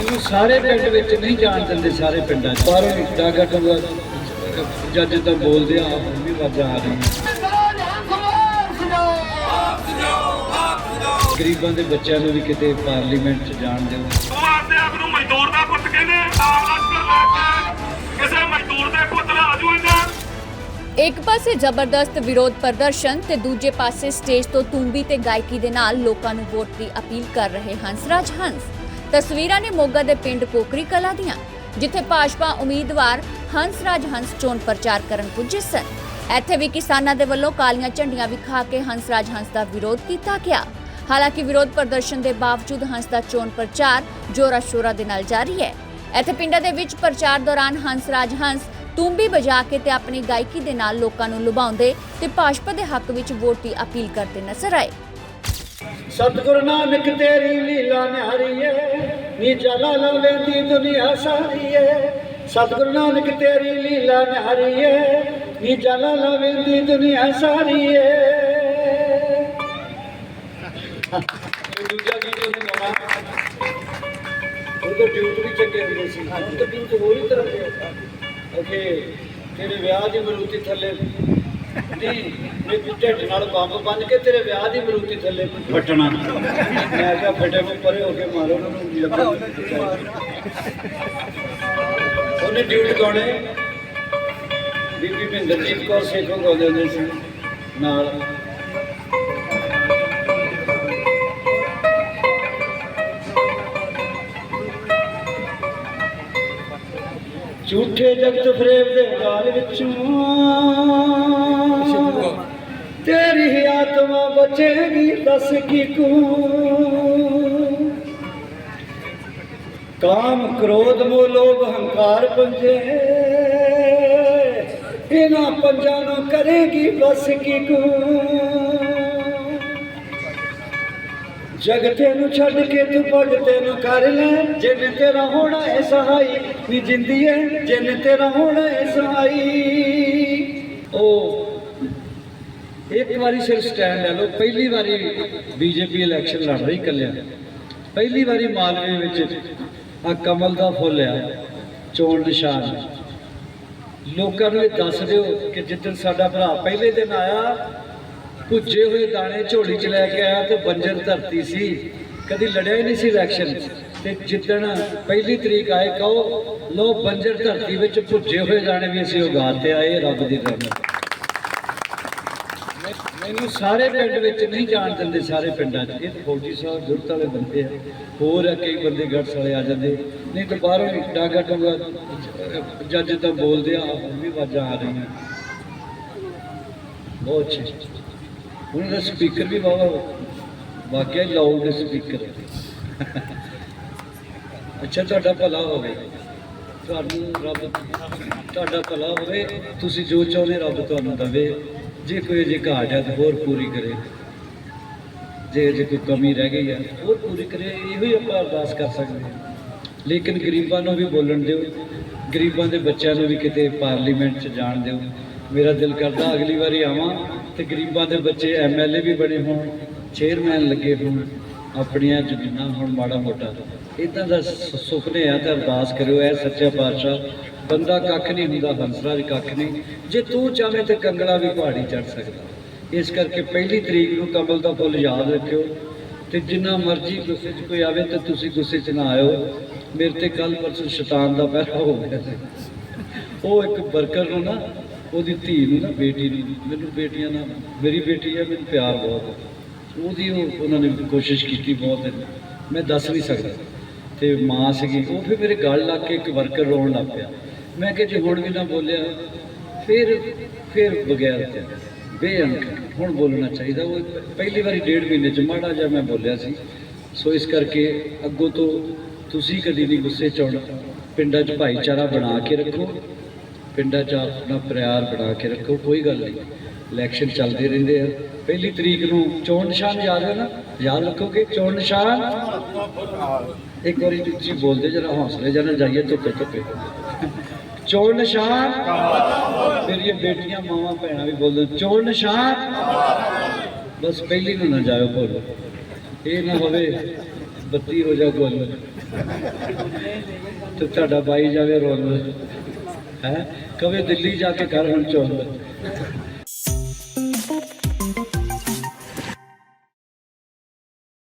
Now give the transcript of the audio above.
ਇਹਨੂੰ ਸਾਰੇ ਪਿੰਡ ਵਿੱਚ ਨਹੀਂ ਜਾਣ ਦਿੰਦੇ ਸਾਰੇ ਪਿੰਡਾਂ 'ਚ। ਬਾਹਰੋਂ ਡਾਗਾ ਟੰਗਾ ਜੱਜ ਤਾਂ ਬੋਲਦੇ ਆ, ਆਪ ਵੀ ਵਾਜਾਂ ਆ ਰਹੀ ਗਰੀਬਾਂ ਦੇ ਬੱਚਿਆਂ ਨੂੰ ਵੀ ਕਿਤੇ ਪਾਰਲੀਮੈਂਟ 'ਚ ਜਾਣ ਦਿਓ। ਆਪਣੇ ਆਪ ਨੂੰ ਮਜ਼ਦੂਰ ਦਾ ਪੁੱਤ ਕਹਿੰਦੇ ਆਮ ਲਸ਼ਕਰ ਲੈ ਕੇ ਕਿਸੇ ਮਜ਼ਦੂਰ ਦੇ ਪੁੱਤ ਇੱਕ ਪਾਸੇ ਜ਼ਬਰਦਸਤ ਵਿਰੋਧ ਪ੍ਰਦਰਸ਼ਨ ਤੇ ਦੂਜੇ ਪਾਸੇ ਸਟੇਜ ਤੋਂ ਤੁੰਬੀ ਤੇ ਗਾਇਕੀ ਦੇ ਨਾਲ ਲੋਕਾਂ ਨੂੰ ਵੋਟ ਦੀ ਅਪੀਲ ਕਰ ਰਹੇ ਹੰਸਰਾਜ ਹੰਸ। ਤਸਵੀਰਾਂ ਨੇ ਮੋਗਾ ਦੇ ਪਿੰਡ ਕੋਕਰੀ ਕਲਾ ਦੀਆਂ, ਜਿੱਥੇ ਭਾਜਪਾ ਉਮੀਦਵਾਰ ਹੰਸਰਾਜ ਹੰਸ ਚੋਣ ਪ੍ਰਚਾਰ ਕਰਨ ਪੁੱਜੇ ਸਨ। ਇੱਥੇ ਵੀ ਕਿਸਾਨਾਂ ਦੇ ਵੱਲੋਂ ਕਾਲੀਆਂ ਝੰਡੀਆਂ ਵਿਖਾ ਕੇ ਹੰਸਰਾਜ ਹੰਸ ਦਾ ਵਿਰੋਧ ਕੀਤਾ ਗਿਆ। ਹਾਲਾਂਕਿ ਵਿਰੋਧ ਪ੍ਰਦਰਸ਼ਨ ਦੇ ਬਾਵਜੂਦ ਹੰਸ ਦਾ ਚੋਣ ਪ੍ਰਚਾਰ ਜੋਰਾ ਸ਼ੋਰਾ ਦੇ ਨਾਲ ਜਾਰੀ ਹੈ। ਇੱਥੇ ਪਿੰਡਾਂ ਦੇ ਵਿੱਚ ਪ੍ਰਚਾਰ ਦੌਰਾਨ ਹੰਸਰਾਜ ਹੰਸ ਤੂੰਬੀ ਵਜਾ ਕੇ ਤੇ ਆਪਣੀ ਗਾਇਕੀ ਦੇ ਨਾਲ ਲੋਕਾਂ ਨੂੰ ਲੁਭਾਉਂਦੇ ਤੇ ਭਾਜਪਾ ਦੇ ਹੱਕ ਵਿੱਚ ਵੋਟ ਦੀ ਅਪੀਲ ਕਰਦੇ ਨਜ਼ਰ ਆਏ। ਸਤਿਗੁਰੂ ਨਾਨਕ ਤੇਰੀ ਲੀਲਾ ਨਿਹਾਰੀ ਏ ਨੀ ਜਲਾ ਲਵੇਂਦੀ ਦੁਨੀਆ ਸਾਰੀ ਏ ਸਤਿਗੁਰੂ ਨਾਨਕ ਤੇਰੀ ਲੀਲਾ ਨਿਹਾਰੀ ਏ ਨੀ ਜਲਾ ਲਵੇਂਦੀ ਦੁਨੀਆ ਸਾਰੀ ਏ ਇਹ ਦੂਜਾ ਗੀਤ ਉਹਨੇ ਗਾਉਣਾ ਉਹਦੇ ਡਿਊਟ ਵੀ ਚੰਗੇ ਹੁੰਦੇ ਸੀ। ਹੁਣ ਤਾਂ ਡਿਊਟ ਹੋਰ ਹੀ ਤਰ੍ਹਾਂ ਦੇ ਓਕੇ ਤੇਰੇ ਵਿਆਹ ਦੀ ਮਰੂਤੀ ਥੱਲੇ ਨਹੀਂ ਮੈਂ ਢਿੱਡ ਨਾਲ ਬੰਬ ਬੰਨ ਕੇ ਤੇਰੇ ਵਿਆਹ ਦੀ ਮਰੂਤੀ ਥੱਲੇ ਫਟਣਾ ਮੈਂ ਕਿਹਾ ਫਟੇ ਕੋ ਪਰੇ ਹੋ ਕੇ ਮਾਰੋ ਉਹਨਾਂ ਨੂੰ ਲੱਭੋ ਉਹਨੇ ਡਿਊਟ ਗਾਉਣੇ ਬੀਬੀ ਭਿੰਦਰਜੀਤ ਕੌਰ ਸੇਖੋਂ ਗਾਉਂਦੇ ਹੁੰਦੇ ਸੀ ਨਾਲ। ਝੂਠੇ ਜਗਤ ਫਰੇਬ ਦੇ ਗਾਲ ਵਿੱਚੋਂ ਤੇਰੀ ਆਤਮਾ ਬਚੇਗੀ ਦੱਸ ਕੀ ਕੂ? ਕਾਮ ਕ੍ਰੋਧ ਮੋਹ ਲੋਭ ਹੰਕਾਰ ਪੰਜੇ ਇਹਨਾਂ ਪੰਜਾਂ ਨੂੰ ਕਰੇਗੀ ਬਸ ਕੀ ਕੂ? ਜਗਤੇ ਨੂੰ ਛੱਡ ਕੇ ਤੂੰ ਭਗਤੇ ਨੂੰ ਕਰ ਲੈ, ਜਿੰਨ ਤੇਰਾ ਹੋਣਾ ਹੈ ਸਹਾਈ, ਨੀ ਜਿੰਦੀਏ ਜਿੰਨ ਤੇਰਾ ਹੋਣਾ ਹੈ ਸਹਾਈ। ਉਹ ਇੱਕ ਵਾਰੀ ਸਿਰ ਸਟੈਂਡ ਲੈ ਲਓ, ਪਹਿਲੀ ਵਾਰੀ ਬੀਜੇਪੀ ਇਲੈਕਸ਼ਨ ਲੜ ਰਹੀ ਕੱਲਿਆ ਪਹਿਲੀ ਵਾਰੀ ਮਾਲਵੇ ਵਿੱਚ ਆ ਕਮਲ ਦਾ ਫੁੱਲ ਆ, ਚੋਣ ਨਿਸ਼ਾਨ। ਲੋਕਾਂ ਨੂੰ ਇਹ ਦੱਸ ਦਿਓ ਕਿ ਜਿੱਦਣ ਸਾਡਾ ਭਰਾ ਪਹਿਲੇ ਦਿਨ ਆਇਆ ਭੁੱਜੇ ਹੋਏ ਦਾਣੇ ਝੋਲੀ 'ਚ ਲੈ ਕੇ ਆਇਆ ਤੇ ਬੰਜਰ ਧਰਤੀ ਸੀ। ਕਦੀ ਲੜਿਆ ਹੀ ਨਹੀਂ ਸੀ ਇਲੈਕਸ਼ਨ ਤੇ ਜਿੱਦਣ ਪਹਿਲੀ ਤਰੀਕ ਆਏ, ਕਹੋ ਲੋ ਬੰਜਰ ਧਰਤੀ ਵਿੱਚ ਭੁੱਜੇ ਹੋਏ ਦਾਣੇ ਵੀ ਅਸੀਂ ਉਗਾ ਤੇ ਆਏ ਰੱਬ ਦੀ ਰਹਿਮਤ। ਮੈਨੂੰ ਸਾਰੇ ਪਿੰਡ ਵਿੱਚ ਨਹੀਂ ਜਾਣ ਦਿੰਦੇ, ਸਾਰੇ ਪਿੰਡਾਂ 'ਚ। ਇਹ ਫੌਜੀ ਸਾਹਿਬ ਜੁਰਤ ਵਾਲੇ ਬੰਦੇ ਆ। ਹੋਰ ਆ, ਕਈ ਬੰਦੇ ਗੱਟਸ ਵਾਲੇ ਆ ਜਾਂਦੇ। ਨਹੀਂ ਤਾਂ ਬਾਹਰੋਂ ਹੀ ਡਾਗਾ ਟੰਗਾ ਜੱਜ ਤਾਂ ਬੋਲਦੇ ਆ ਆਪ ਵੀ ਵਾਜਾਂ ਆ ਰਹੀਆਂ। ਬਹੁਤ ਅੱਛੇ। ਉਹਨਾਂ ਦਾ ਸਪੀਕਰ ਵੀ ਬਹੁਤ ਵਾਕਿਆ ਲਾਊਡ ਸਪੀਕਰ ਅੱਛਾ, ਤੁਹਾਡਾ ਭਲਾ ਹੋਵੇ। ਤੁਹਾਨੂੰ ਰੱਬ, ਤੁਹਾਡਾ ਭਲਾ ਹੋਵੇ। ਤੁਸੀਂ ਜੋ ਚਾਹੁੰਦੇ ਰੱਬ ਤੁਹਾਨੂੰ ਦਵੇ। ਜੇ ਕੋਈ ਜੇ ਘਾਟ ਹੈ ਤਾਂ ਹੋਰ ਪੂਰੀ ਕਰੇ। ਜੇ ਜੇ ਕੋਈ ਕਮੀ ਰਹਿ ਗਈ ਹੈ ਹੋਰ ਪੂਰੀ ਕਰੇ। ਇਹੋ ਹੀ ਆਪਾਂ ਅਰਦਾਸ ਕਰ ਸਕਦੇ ਹਾਂ। ਲੇਕਿਨ ਗਰੀਬਾਂ ਨੂੰ ਵੀ ਬੋਲਣ ਦਿਓ। ਗਰੀਬਾਂ ਦੇ ਬੱਚਿਆਂ ਨੂੰ ਵੀ ਕਿਤੇ ਪਾਰਲੀਮੈਂਟ 'ਚ ਜਾਣ ਦਿਓ। ਮੇਰਾ ਦਿਲ ਕਰਦਾ ਅਗਲੀ ਵਾਰੀ ਆਵਾਂ। ਤੇ ਗਰੀਬਾਂ ਦੇ ਬੱਚੇ ਐਮਐਲਏ ਵੀ ਬਣੇ ਹੋਣ ਚੇਅਰਮੈਨ ਲੱਗੇ ਹੋਣ, ਆਪਣੀਆਂ ਜ਼ਮੀਨਾਂ ਹੁਣ ਮਾੜਾ ਮੋਟਾ। ਇਦਾਂ ਦਾ ਸ- ਸੁਪਨੇ ਆ ਤੇ ਅਰਦਾਸ ਕਰਿਓ ਐ ਸੱਚਾ ਪਾਤਸ਼ਾਹ। ਬੰਦਾ ਕੱਖ ਨਹੀਂ ਹੁੰਦਾ ਹੰਸਰਾ ਵੀ ਕੱਖ ਨਹੀਂ। ਜੇ ਤੂੰ ਚਾਹੇ ਤੇ ਕੰਗਲਾ ਵੀ ਪਹਾੜੀ ਚੜ ਸਕਦਾ। ਇਸ ਕਰਕੇ ਪਹਿਲੀ ਤਰੀਕ ਨੂੰ ਕਮਲ ਦਾ ਫੁੱਲ ਯਾਦ ਰੱਖਿਓ। ਤੇ ਜਿੰਨਾ ਮਰਜ਼ੀ ਗੁੱਸੇ 'ਚ ਕੋਈ ਆਵੇ ਤੇ ਤੁਸੀਂ ਗੁੱਸੇ 'ਚ ਨਾ ਆਇਓ। ਮੇਰੇ ਤੇ ਕੱਲ ਪਰਸੋਂ ਸ਼ੈਤਾਨ ਦਾ ਪਹਿਰਾ ਹੋ ਗਿਆ ਉਹ ਇੱਕ ਵਰਕਰ ਨੂੰ ਨਾ ਉਹਦੀ ਧੀ ਨੂੰ ਨਾ ਬੇਟੀ ਨੂੰ, ਮੈਨੂੰ ਬੇਟੀਆਂ ਨਾਲ, ਮੇਰੀ ਬੇਟੀ ਹੈ, ਮੈਨੂੰ ਪਿਆਰ ਬਹੁਤ ਹੈ। ਉਹਦੀ ਉਹ, ਉਹਨਾਂ ਨੇ ਕੋਸ਼ਿਸ਼ ਕੀਤੀ ਬਹੁਤ ਮੈਂ ਦੱਸ ਨਹੀਂ ਸਕਦਾ। ਤੇ ਮਾਂ ਸੀਗੀ, ਉਹ ਫਿਰ ਮੇਰੇ ਗਲ ਲੱਗ ਕੇ ਇੱਕ ਵਰਕਰ ਰੋਣ ਲੱਗ ਪਿਆ। ਮੈਂ ਕਿਹਾ ਜੇ, ਹੁਣ ਵੀ ਨਾ ਬੋਲਿਆ। ਫਿਰ ਫਿਰ ਬਗੈਰ ਤੇ, ਬੇਅੰਕ, ਹੁਣ ਬੋਲਣਾ ਚਾਹੀਦਾ। ਉਹ ਪਹਿਲੀ ਵਾਰੀ ਡੇਢ ਮਹੀਨੇ ਚ ਮਾੜਾ ਜਿਹਾ ਮੈਂ ਬੋਲਿਆ ਸੀ। ਸੋ ਇਸ ਕਰਕੇ ਅੱਗੋਂ ਤੋਂ ਤੁਸੀਂ ਕਦੀ ਨਹੀਂ ਗੁੱਸੇ ਚ ਆਉਣਾ। ਪਿੰਡਾਂ 'ਚ ਭਾਈਚਾਰਾ ਬਣਾ ਕੇ ਰੱਖੋ। ਪਿੰਡਾਂ 'ਚ ਆਪਣਾ ਪਿਆਰ ਬਣਾ ਕੇ ਰੱਖੋ, ਕੋਈ ਗੱਲ ਨਹੀਂ। ਇਲੈਕਸ਼ਨ ਚੱਲਦੇ ਰਹਿੰਦੇ ਆ। ਪਹਿਲੀ ਤਰੀਕ ਨੂੰ ਚੋਣ ਨਿਸ਼ਾਨ ਯਾਦ ਹੈ ਨਾ? ਯਾਦ ਰੱਖੋਗੇ? ਚੋਣ ਨਿਸ਼ਾਨ? ਇੱਕ ਵਾਰੀ ਤੁਸੀਂ ਬੋਲਦੇ ਜਰਾ ਹੌਸਲੇ ਜਰਾ ਜਾਈਏ, ਧੁੱਪੇ ਧੁੱਪੇ। ਚੋਣ ਨਿਸ਼ਾਨ? ਮੇਰੀਆਂ ਬੇਟੀਆਂ, ਮਾਵਾਂ, ਭੈਣਾਂ ਵੀ ਬੋਲਦੇ ਚੋਣ ਨਿਸ਼ਾਨ? ਬਸ ਪਹਿਲੀ ਨੂੰ ਨਾ ਜਾਇਓ ਭੁੱਲ। ਇਹ ਨਾ ਹੋਵੇ, ਬੱਤੀ ਹੋ ਜਾ ਗੁੱਲ। ਤੇ ਤੁਹਾਡਾ ਬਾਈ ਜਾਵੇ ਰੋਲ। ਹੈ? ਕਵੇ ਦਿੱਲੀ ਜਾ ਕੇ ਕਰ ਹੁਣ ਚੁੱਲ